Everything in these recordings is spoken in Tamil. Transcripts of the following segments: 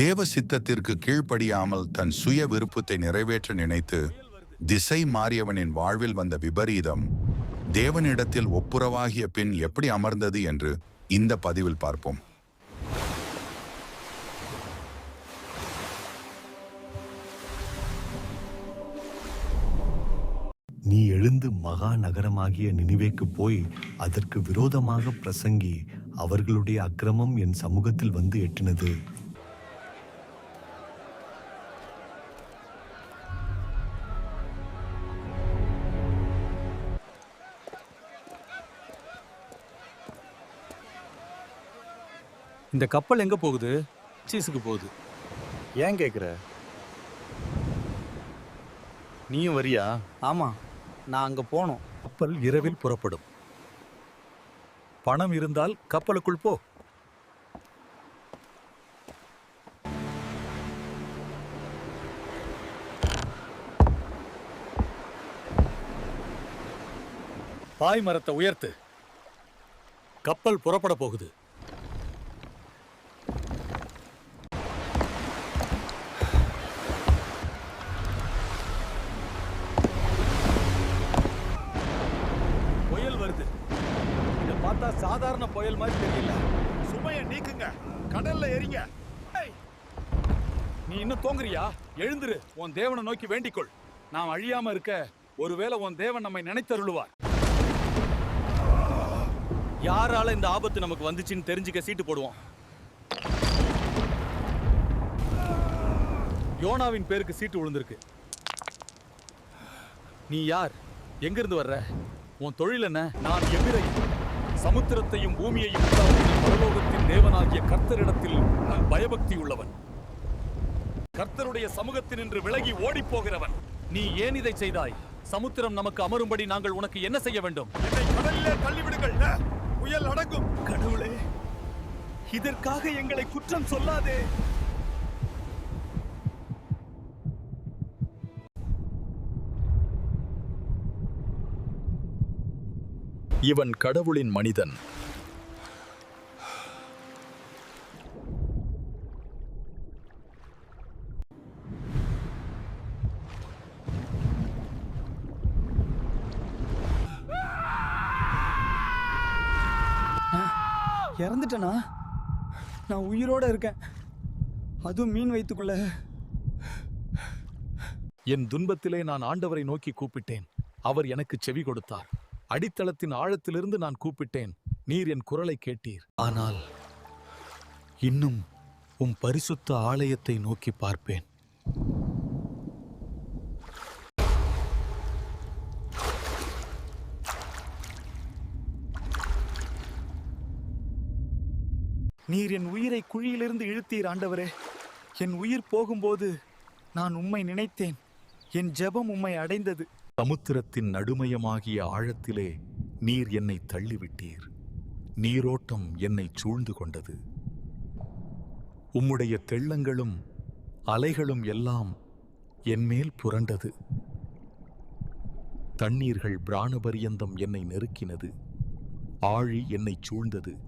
தேவ சித்தத்திற்கு கீழ்ப்படியாமல் தன் சுய விருப்பத்தை நிறைவேற்ற நினைத்து திசை மாறியவனின் வாழ்வில் வந்த விபரீதம் தேவனிடத்தில் ஒப்புரவாகிய பின் எப்படி அமர்ந்தது என்று இந்த பதிவில் பார்ப்போம். நீ எழுந்து மகா நகரமாகிய நினைவேக்கு போய் அதற்கு விரோதமாக பிரசங்கி அவர்களுடைய அக்கிரமம் என் சமூகத்தில் வந்து எட்டினது. இந்த கப்பல் எங்க போகுது? சீஸுக்கு போகுது. ஏன் கேக்குற? நீயும் வரியா? ஆமா நான் அங்க போனோம். கப்பல் இரவில் புறப்படும். பணம் இருந்தால் கப்பலுக்குள் போ. பாய் மரத்தை உயர்த்து. கப்பல் புறப்பட போகுது. சாதாரண புயல் மாதிரி தெரியல. சுமைய நீக்குங்க. கடல்ல எரிங்க நீ இன்னும் தோங்குறியா? எழுந்துரு. உன் தேவனை நோக்கி வேண்டிக்கொள். நாம் அழியாம இருக்க ஒருவேளை உன் தேவன் நம்மை நினைத்தருளுவார். யாரால இந்த ஆபத்து நமக்கு வந்துச்சுன்னு தெரிஞ்சுக்க சீட்டு போடுவோம். யோனாவின் பேருக்கு சீட்டு விழுந்திருக்கு. நீ யார்? எங்கிருந்து வர்ற? உன் தொழில் என்ன? நான் எவ்விரையும் சமுத்திரத்தையும் பூமியையும் உண்டாக்கிய பரலோகத்தின் தேவனாகிய கர்த்தரிடத்தில் பயபக்தி உள்ளவன் கர்த்தருடைய சமூகத்தினின்று விலகி ஓடிப் போகிறவன் நீ ஏன் இதை செய்தாய்? சமுத்திரம் நமக்கு அமரும்படி நாங்கள் உனக்கு என்ன செய்ய வேண்டும்? என்னை கடலிலே தள்ளிவிடுங்கள். புயல் அடங்கும். கடவுளே இதற்காக எங்களை குற்றம் சொல்லாதே. இவன் கடவுளின் மனிதன். இறந்துட்டனா? நான் உயிரோட இருக்கேன். அதுவும் மீன் வயிற்றுக்குள்ள என் துன்பத்திலே நான் ஆண்டவரை நோக்கி கூப்பிட்டேன். அவர் எனக்கு செவி கொடுத்தார். அடித்தளத்தின் ஆழத்திலிருந்து நான் கூப்பிட்டேன். நீர் என் குரலை கேட்டீர். ஆனால் இன்னும் உம் பரிசுத்த ஆலயத்தை நோக்கி பார்ப்பேன். நீர் என் உயிரை குழியிலிருந்து இழுத்தீர் ஆண்டவரே. என் உயிர் போகும்போது நான் உம்மை நினைத்தேன். என் ஜெபம் உம்மை அடைந்தது. சமுத்திரத்தின் நடுமயமாகிய ஆழத்திலே நீர் என்னை தள்ளிவிட்டீர். நீரோட்டம் என்னை சூழ்ந்து கொண்டது உம்முடைய தெள்ளங்களும் அலைகளும் எல்லாம் என்மேல் புரண்டது. தண்ணீர்கள் பிராணபரியந்தம் என்னை நெருக்கினது. ஆழி என்னை சூழ்ந்தது.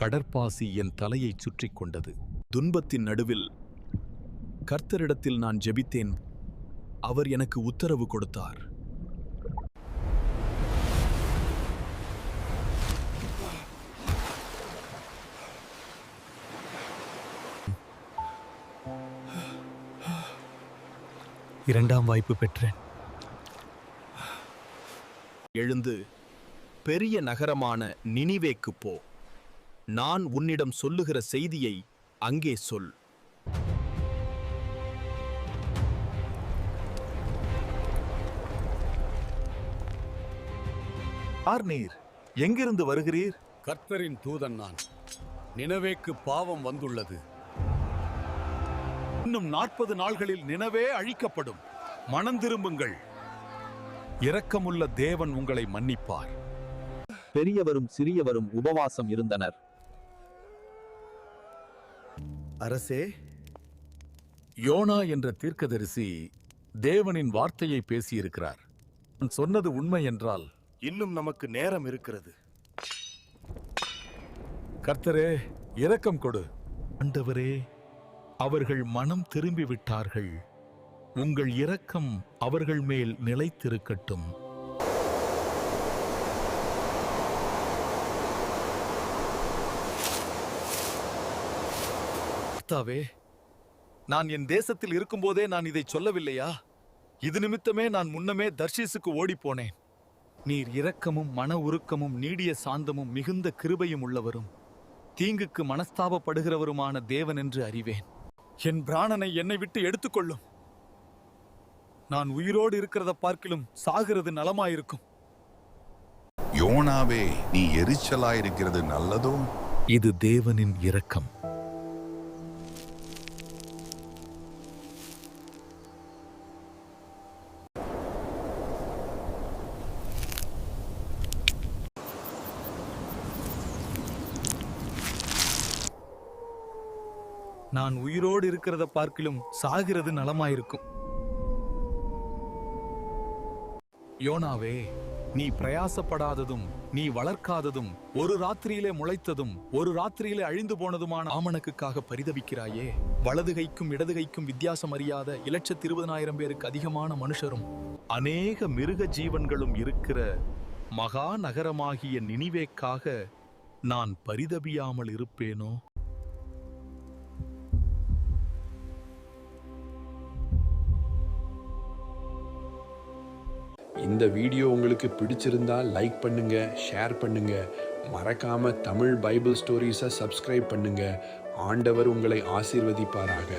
கடற்பாசி என் தலையைச் சுற்றி கொண்டது. துன்பத்தின் நடுவில் கர்த்தரிடத்தில் நான் ஜெபித்தேன். அவர் எனக்கு உத்தரவு கொடுத்தார். இரண்டாம் வாய்ப்பு பெற்றேன். எழுந்து பெரிய நகரமான நினிவேக்குப் போ. நான் உன்னிடம் சொல்லுகிற செய்தியை அங்கே சொல். ஆர் நீர் எங்கிருந்து வருகிறீர்? கர்த்தரின் தூதன் நான். நினவேக்கு பாவம் வந்துள்ளது. இன்னும் நாற்பது நாள்களில் நினவே அழிக்கப்படும். மனம் திரும்புங்கள். இரக்கமுள்ள தேவன் உங்களை மன்னிப்பார். பெரியவரும் சிறியவரும் உபவாசம் இருந்தனர். அரசே யோனா என்ற தீர்க்கதரிசி தேவனின் வார்த்தையை பேசியிருக்கிறார். சொன்னது உண்மை என்றால் இன்னும் நமக்கு நேரம் இருக்கிறது. கர்த்தரே இரக்கம் கொடு. ஆண்டவரே அவர்கள் மனம் திரும்பிவிட்டார்கள். உங்கள் இரக்கம் அவர்கள் மேல் நிலைத்திருக்கட்டும். கர்த்தாவே நான் என் தேசத்தில் இருக்கும்போதே நான் இதை சொல்லவில்லையா? இது நிமித்தமே நான் முன்னமே தர்ஷீசுக்கு ஓடிப்போனேன். நீர் இரக்கமும் மன உருக்கமும் நீடிய சாந்தமும் மிகுந்த கிருபையும் உள்ளவரும் தீங்குக்கு மனஸ்தாபப்படுகிறவருமான தேவன் என்று அறிவேன். என் பிராணனை என்னை விட்டு எடுத்துக்கொள்ளும். நான் உயிரோடு இருக்கிறத பார்க்கிலும் சாகிறது நலமாயிருக்கும். யோனாவே நீ எரிச்சலாயிருக்கிறது நல்லதோ? இது தேவனின் இரக்கம். நான் உயிரோடு இருக்கிறத பார்க்கிலும் சாகிறது நலமாயிருக்கும். யோனாவே நீ பிரயாசப்படாததும் நீ வளர்க்காததும் ஒரு ராத்திரியிலே முளைத்ததும் ஒரு ராத்திரியிலே அழிந்து போனதுமான ஆமணக்குக்காக பரிதவிக்கிறாயே வலது கைக்கும் இடது கைக்கும் வித்தியாசம் அறியாத இலட்சத்து இருபதனாயிரம் பேருக்கு அதிகமான மனுஷரும் அநேக மிருக ஜீவன்களும் இருக்கிற மகா நகரமாகிய நினிவேக்காக நான் பரிதபியாமல் இருப்பேனோ? இந்த வீடியோ உங்களுக்கு பிடிச்சிருந்தா லைக் பண்ணுங்க ஷேர் பண்ணுங்க. மறக்காம தமிழ் பைபிள் ஸ்டோரிஸை சப்ஸ்கிரைப் பண்ணுங்க. ஆண்டவர் உங்களை ஆசீர்வதிப்பாராக.